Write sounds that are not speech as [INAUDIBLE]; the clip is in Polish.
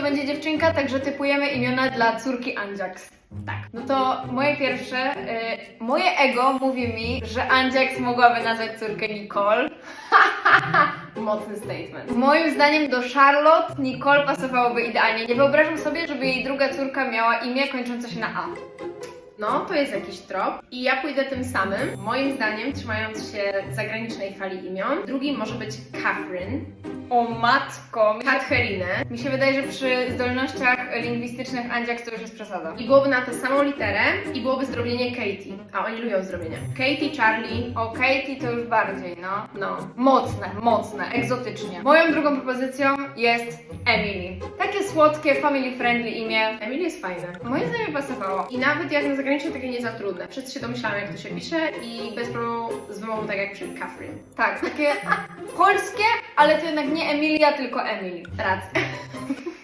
to będzie dziewczynka, także typujemy imiona dla córki Anjax. Tak. No to moje pierwsze. y, moje ego mówi mi, że Anjax mogłaby nazwać córkę Nicole. [LAUGHS] Mocny statement. Moim zdaniem do Charlotte Nicole pasowałoby idealnie. Nie wyobrażam sobie, żeby jej druga córka miała imię kończące się na A. No, to jest jakiś trop. I ja pójdę tym samym. Moim zdaniem, trzymając się zagranicznej fali imion, drugim może być Catherine, O się, Katherinę. mi się wydaje, że przy zdolnościach lingwistycznych Anjax to już jest przesada. I byłoby na tę samą literę i byłoby zdrobienie Katie. A oni lubią zdrobienie. Katie, Charlie, O Katie to już bardziej, no. no. Mocne, mocne, egzotycznie. Moją drugą propozycją jest Emily. Takie słodkie, family friendly imię. Emily jest fajne. Moim zdaniem pasowało. I nawet jak na zagranicznej, takie nie za trudne. Wszyscy się domyślają, jak to się pisze i bez problemu z wymową tak jak przy Catherine. Tak, takie [LAUGHS] polskie, ale to jednak nie Emilia, tylko Emily. Racja. [LAUGHS]